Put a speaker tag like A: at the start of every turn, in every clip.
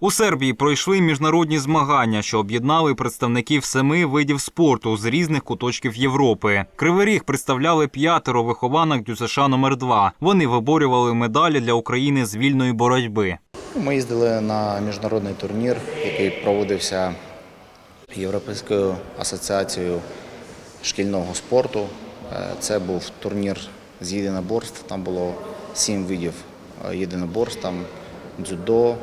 A: У Сербії пройшли міжнародні змагання, що об'єднали представників семи видів спорту з різних куточків Європи. Кривий Ріг представляли п'ятеро вихованок ДЮСШ номер 2 Вони виборювали медалі для України з вільної боротьби.
B: Ми їздили на міжнародний турнір, який проводився Європейською асоціацією шкільного спорту. Е, Це був турнір з єдиноборств. Там було сім видів е, єдиноборств. Там дзюдо,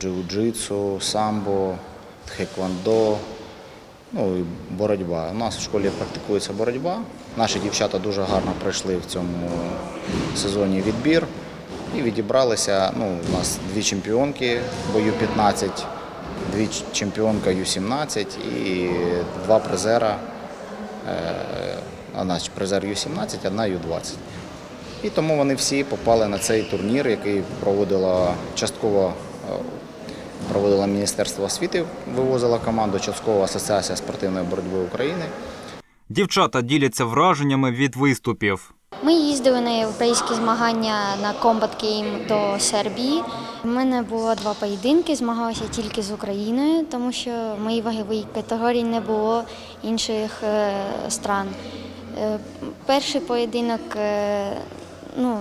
B: джиу-джитсу, самбо, тхеквондо, ну і боротьба. У нас в школі практикується боротьба. Наші дівчата дуже гарно пройшли в цьому сезоні відбір і відібралися. Ну, у нас дві чемпіонки бою 15, дві чемпіонка Ю-17 і два призера. Е, Одна призер Ю-17, одна Ю-20. І тому вони всі попали на цей турнір, який проводила частково проводила Міністерство освіти, вивозила команду, частково Асоціація спортивної боротьби України.
A: Дівчата діляться враженнями від виступів.
C: Ми їздили на європейські змагання на Combat Game до Сербії. У мене було два поєдинки, змагалася тільки з Україною, тому що в моїй ваговій категорії не було інших е, стран. Е, перший поєдинок е, ну,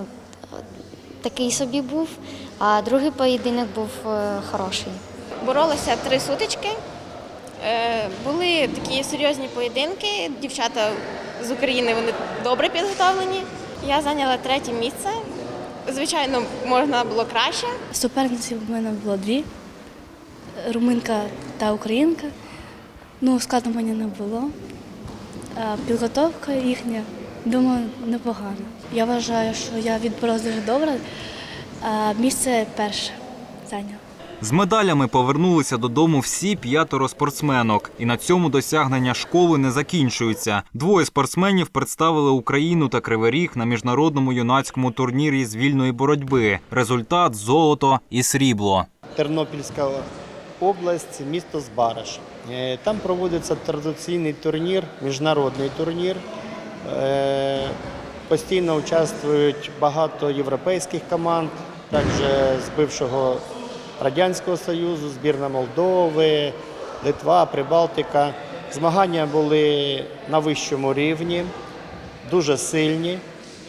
C: такий собі був, а другий поєдинок був е, хороший.
D: Боролися три сутички. Е, Були такі серйозні поєдинки. Дівчата з України вони добре підготовлені. Я зайняла третє місце. Звичайно, можна було краще.
E: Суперниців у мене було дві руминка та українка. Ну, складно мені не було. А підготовка їхня, думаю, непогана. Я вважаю, що я відборолась дуже добре, місце перше зайняла.
A: З медалями повернулися додому всі п'ятеро спортсменок, і на цьому досягнення школи не закінчуються. Двоє спортсменів представили Україну та Кривий Ріг на міжнародному юнацькому турнірі з вільної боротьби. Результат золото і срібло.
F: Тернопільська область, місто Збараж. Е, Там проводиться традиційний турнір, міжнародний турнір. Е, Постійно участвують багато європейських команд, також з бившого Радянського Союзу, збірна Молдови, Литва, Прибалтика. Змагання були на вищому рівні, дуже сильні.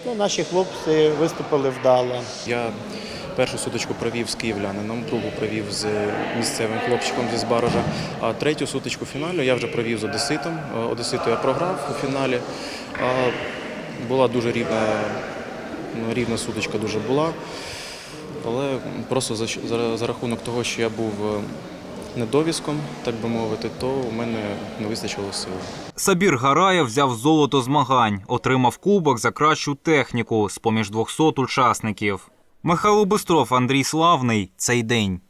F: Ну, наші хлопці виступили вдало.
G: Я першу сутичку провів з київлянином, другу провів з місцевим хлопчиком зі Збаража, а третю сутичку фіналю я вже провів з Одеситом. Е, Одеситу я програв у фіналі. Була дуже рівна, ну, рівна сутичка дуже була. Але просто за, за, за рахунок того, що я був е, недовіском, так би мовити, то у мене не вистачило сил.
A: Сабір Гараєв взяв золото змагань, отримав кубок за кращу техніку з поміж 200 учасників. Михайло Бистров, Андрій Славний. Цей день.